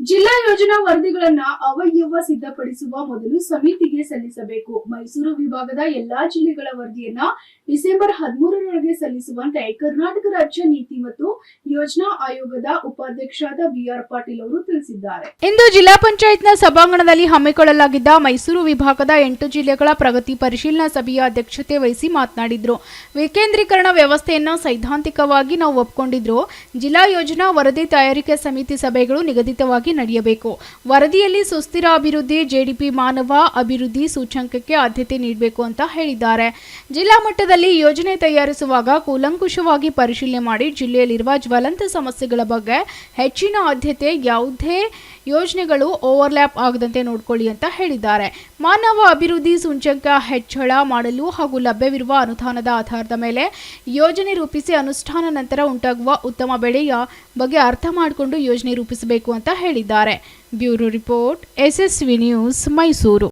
ಜಿಲ್ಲಾ ಯೋಜನಾ ವರದಿಗಳನ್ನ ಅವಯವ ಸಿದ್ಧಪಡಿಸುವ ಮೊದಲು ಸಮಿತಿಗೆ ಸಲ್ಲಿಸಬೇಕು. ಮೈಸೂರು ವಿಭಾಗದ ಎಲ್ಲಾ ಜಿಲ್ಲೆಗಳ ವರದಿಯನ್ನ ಡಿಸೆಂಬರ್ ಹದಿಮೂರರೊಳಗೆ ಸಲ್ಲಿಸುವಂತೆ ಕರ್ನಾಟಕ ರಾಜ್ಯ ನೀತಿ ಮತ್ತು ಯೋಜನಾ ಆಯೋಗದ ಉಪಾಧ್ಯಕ್ಷರಾದ ಬಿಆರ್ ಪಾಟೀಲ್ ಅವರು ತಿಳಿಸಿದ್ದಾರೆ. ಇಂದು ಜಿಲ್ಲಾ ಪಂಚಾಯತ್ನ ಸಭಾಂಗಣದಲ್ಲಿ ಹಮ್ಮಿಕೊಳ್ಳಲಾಗಿದ್ದ ಮೈಸೂರು ವಿಭಾಗದ ಎಂಟು ಜಿಲ್ಲೆಗಳ ಪ್ರಗತಿ ಪರಿಶೀಲನಾ ಸಭೆಯ ಅಧ್ಯಕ್ಷತೆ ವಹಿಸಿ ಮಾತನಾಡಿದ್ರು. ವಿಕೇಂದ್ರೀಕರಣ ವ್ಯವಸ್ಥೆಯನ್ನು ಸೈದ್ಧಾಂತಿಕವಾಗಿ ನಾವು ಒಪ್ಪಿಕೊಂಡಿದ್ರು ಜಿಲ್ಲಾ ಯೋಜನಾ ವರದಿ ತಯಾರಿಕೆ ಸಮಿತಿ ಸಭೆಗಳು ನಿಗದಿತವಾಗಿ ನಡೆಯಬೇಕು. ವರದಿಯಲ್ಲಿ ಸುಸ್ಥಿರ ಅಭಿವೃದ್ಧಿ, ಜೆಡಿಪಿ ಮಾನವ ಅಭಿವೃದ್ಧಿ ಸೂಚ್ಯಂಕಕ್ಕೆ ಆದ್ಯತೆ ನೀಡಬೇಕು ಅಂತ ಹೇಳಿದ್ದಾರೆ. ಜಿಲ್ಲಾ ಮಟ್ಟದಲ್ಲಿ ಯೋಜನೆ ತಯಾರಿಸುವಾಗ ಕೂಲಂಕುಷವಾಗಿ ಪರಿಶೀಲನೆ ಮಾಡಿ ಜಿಲ್ಲೆಯಲ್ಲಿರುವ ಜ್ವಲಂತ ಸಮಸ್ಯೆಗಳ ಬಗ್ಗೆ ಹೆಚ್ಚಿನ ಆದ್ಯತೆ ಯಾವುದೇ ಯೋಜನೆಗಳು ಓವರ್ಲ್ಯಾಪ್ ಆಗದಂತೆ ನೋಡಿಕೊಳ್ಳಿ ಅಂತ ಹೇಳಿದ್ದಾರೆ. ಮಾನವ ಅಭಿವೃದ್ಧಿ ಸೂಚ್ಯಂಕ ಹೆಚ್ಚಳ ಮಾಡಲು ಹಾಗೂ ಲಭ್ಯವಿರುವ ಅನುದಾನದ ಆಧಾರದ ಮೇಲೆ ಯೋಜನೆ ರೂಪಿಸಿ ಅನುಷ್ಠಾನ ನಂತರ ಉಂಟಾಗುವ ಉತ್ತಮ ಬೆಳೆಯ ಬಗ್ಗೆ ಅರ್ಥ ಮಾಡಿಕೊಂಡು ಯೋಜನೆ ರೂಪಿಸಬೇಕು ಅಂತ ಹೇಳಿದ್ದಾರೆ. Bureau report, SSV news, Mysuru.